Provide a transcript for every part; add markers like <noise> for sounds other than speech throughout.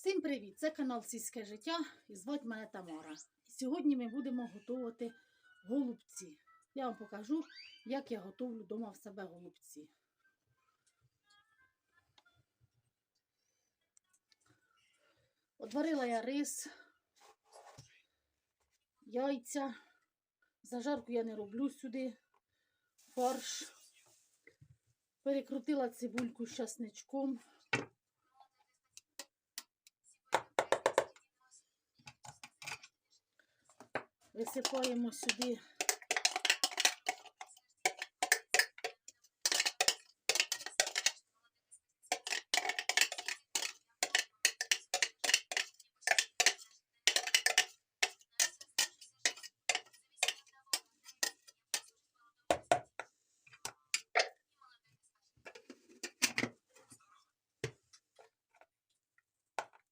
Всім привіт! Це канал Сільське життя і звати мене Тамара. Сьогодні ми будемо готувати голубці. Я вам покажу, як я готовлю вдома в себе голубці. Отварила я рис, яйця. Зажарку я не роблю сюди, фарш. Перекрутила цибульку з часничком. Висипаємо сюди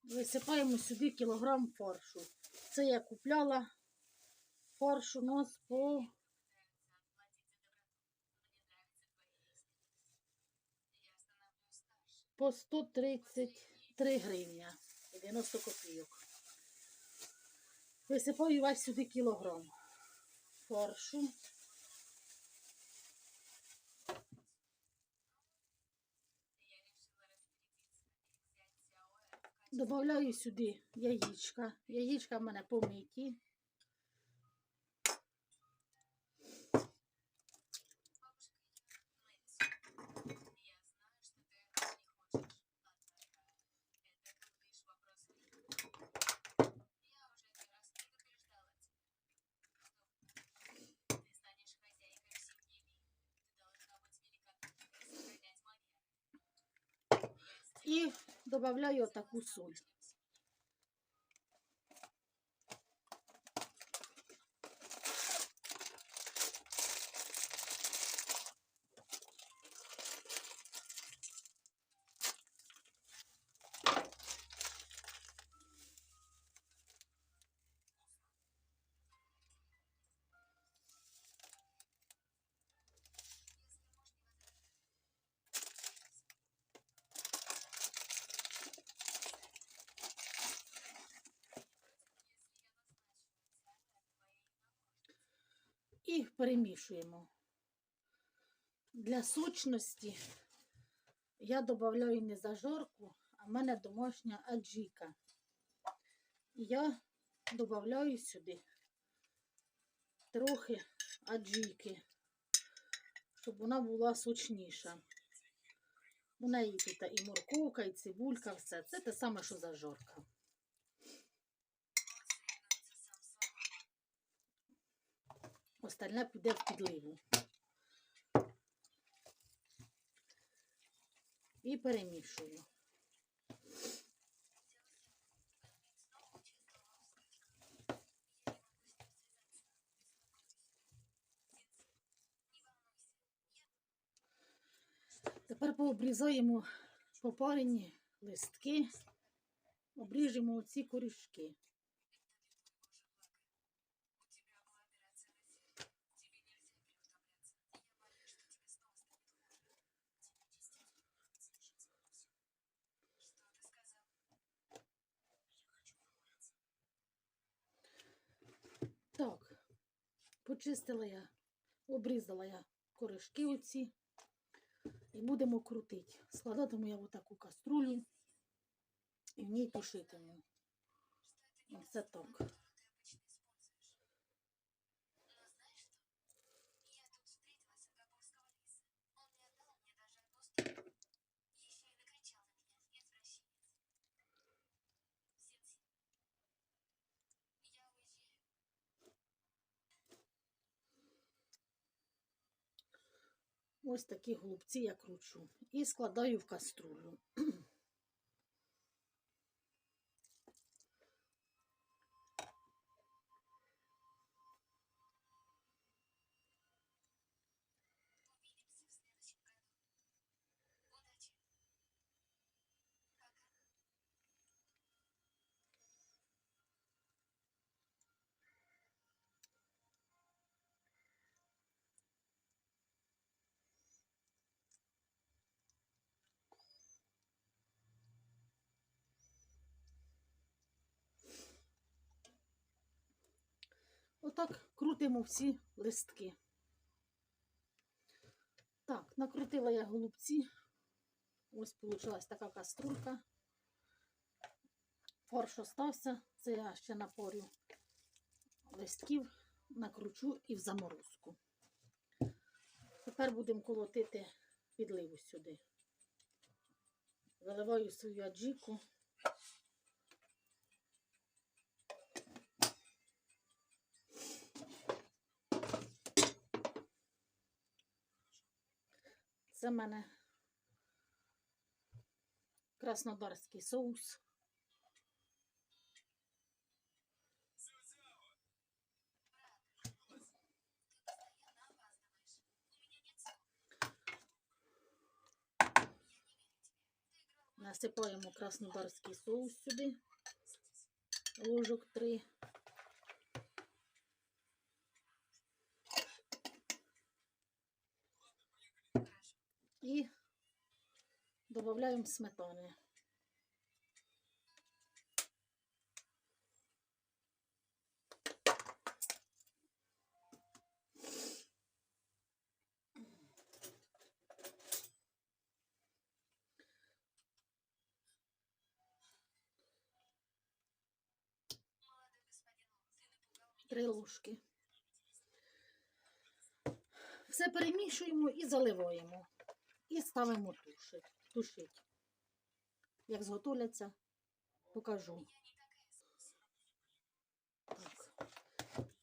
Висипаємо сюди кілограм фаршу. Це я купляла фарш у нас по по 133 гривня і 90 копійок. Висипаю весь сюди кілограм фаршу. Добавляю сюди яєчка. Яєчка в мене помиті. І додаю таку соль. І перемішуємо. Для сочності я додаю не зажарку, а в мене домашня аджіка. І я додаю сюди трохи аджіки, щоб вона була сочніша. У неї тут і морковка, і цибулька, все. Це те саме, що зажарка. Остальне піде в підливу. І перемішую. Тепер пообрізаємо попарені листки, обріжемо оці корішки. Так, почистила я, обрізала я коришки оці і будемо крутити. Складатиму я в таку каструлю і в ній тушитиму. Оце так. Ось такі голубці я кручу і складаю в каструлю. <clears throat> отак крутимо всі листки. Так, накрутила я голубці. Ось вийшла така каструлька. Фарш остався. Це я ще напорю листків, накручу і в заморозку. Тепер будемо колотити підливу сюди. Виливаю свою аджику. Це в мене краснодарський соус. Насипаємо краснодарський соус сюди. Ложок три. І додаємо сметани. Три ложки. Все перемішуємо і заливаємо. І ставимо тушить. тушить. Як зготовляться, покажу. Так.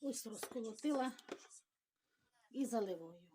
Ось розколотила і заливаю.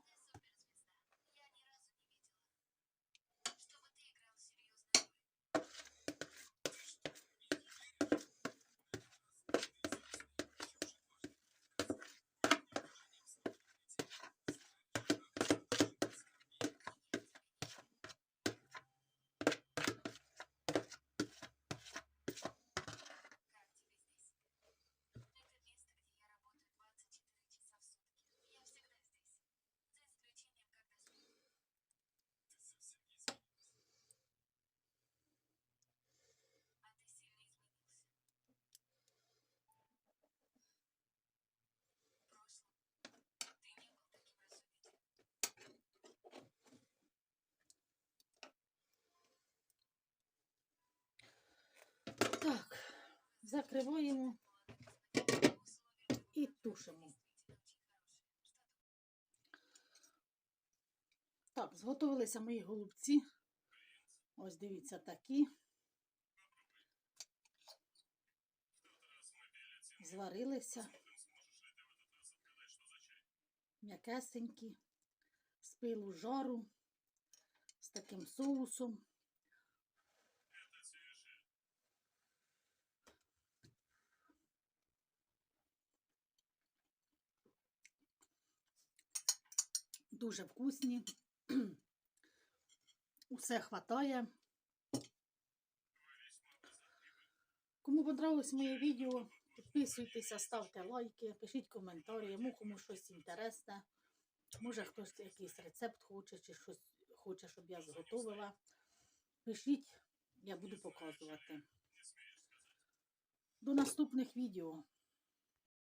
Так, закриваємо і тушимо. Так, зготовилися мої голубці. Ось дивіться такі. Зварилися. М'якесенькі, з пилу жару, з таким соусом. Дуже вкусні. <clears throat> Усе хватає. Кому понравилось моє відео, підписуйтеся, ставте лайки, пишіть коментарі, йому кому щось інтересне. Може хтось якийсь рецепт хоче, чи щось хоче, щоб я зготовила. Пишіть, я буду показувати. До наступних відео.